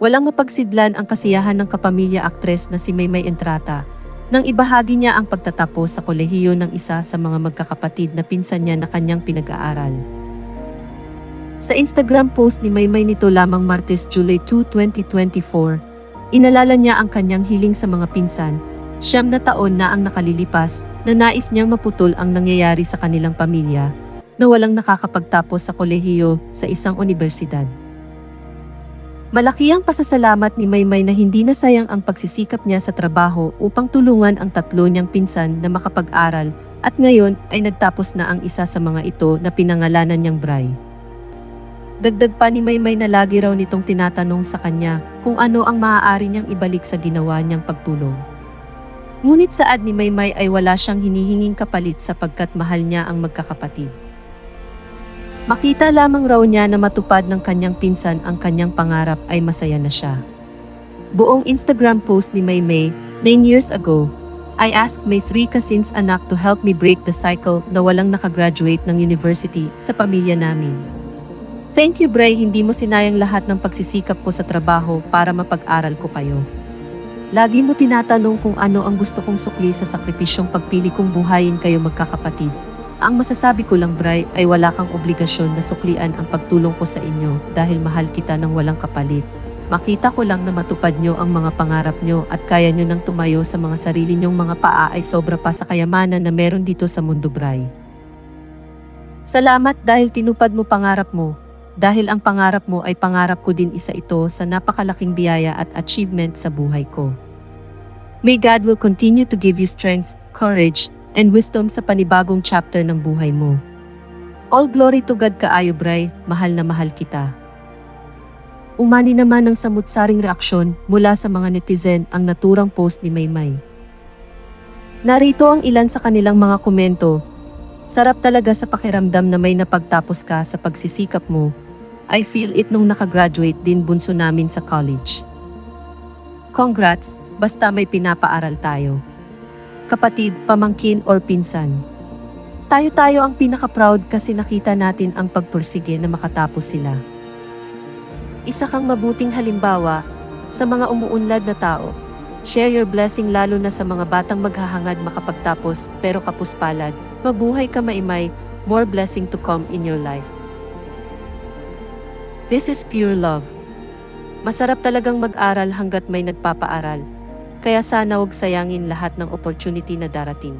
Walang mapagsidlan ang kasiyahan ng kapamilya aktres na si Maymay Entrata nang ibahagi niya ang pagtatapos sa kolehiyo ng isa sa mga magkakapatid na pinsan niya na kanyang pinag-aaral. Sa Instagram post ni Maymay nito lamang Martes, July 2, 2024, inalala niya ang kanyang hiling sa mga pinsan, siyam na taon na ang nakalilipas na nais niyang maputol ang nangyayari sa kanilang pamilya na walang nakakapagtapos sa kolehiyo sa isang universidad. Malaki ang pasasalamat ni Maymay na hindi nasayang ang pagsisikap niya sa trabaho upang tulungan ang tatlo niyang pinsan na makapag-aral at ngayon ay nagtapos na ang isa sa mga ito na pinangalanan niyang Bray. Dagdag pa ni Maymay na lagi raw nitong tinatanong sa kanya kung ano ang maaari niyang ibalik sa ginawa niyang pagtulong. Ngunit saad ni Maymay ay wala siyang hinihinging kapalit sapagkat mahal niya ang magkakapatid. Makita lamang raw niya na matupad ng kanyang pinsan ang kanyang pangarap ay masaya na siya. Buong Instagram post ni Maymay, 9 years ago, I asked my three cousins anak to help me break the cycle na walang nakagraduate ng university sa pamilya namin. Thank you Bray, hindi mo sinayang lahat ng pagsisikap ko sa trabaho para mapag-aral ko kayo. Lagi mo tinatanong kung ano ang gusto kong sukli sa sakripisyong pagpili kong buhayin kayo magkakapatid. Ang masasabi ko lang, Bray, ay wala kang obligasyon na suklian ang pagtulong ko sa inyo dahil mahal kita ng walang kapalit. Makita ko lang na matupad nyo ang mga pangarap nyo at kaya nyo nang tumayo sa mga sarili nyong mga paa ay sobra pa sa kayamanan na meron dito sa mundo, Bray. Salamat dahil tinupad mo pangarap mo. Dahil ang pangarap mo ay pangarap ko din isa ito sa napakalaking biyaya at achievement sa buhay ko. May God will continue to give you strength, courage, and wisdom sa panibagong chapter ng buhay mo. All glory to God kaayo, Bray, mahal na mahal kita. Umani naman ng samutsaring reaksyon mula sa mga netizen ang naturang post ni Maymay. Narito ang ilan sa kanilang mga komento. Sarap talaga sa pakiramdam na may napagtapos ka sa pagsisikap mo. I feel it nung nakagraduate din bunso namin sa college. Congrats, basta may pinapaaral tayo kapatid, pamangkin or pinsan. Tayo-tayo ang pinaka-proud kasi nakita natin ang pagpursige na makatapos sila. Isa kang mabuting halimbawa sa mga umuunlad na tao. Share your blessing lalo na sa mga batang maghahangad makapagtapos pero kapuspalad. Mabuhay ka maimay, more blessing to come in your life. This is pure love. Masarap talagang mag-aral hanggat may nagpapaaral kaya sana huwag sayangin lahat ng opportunity na darating.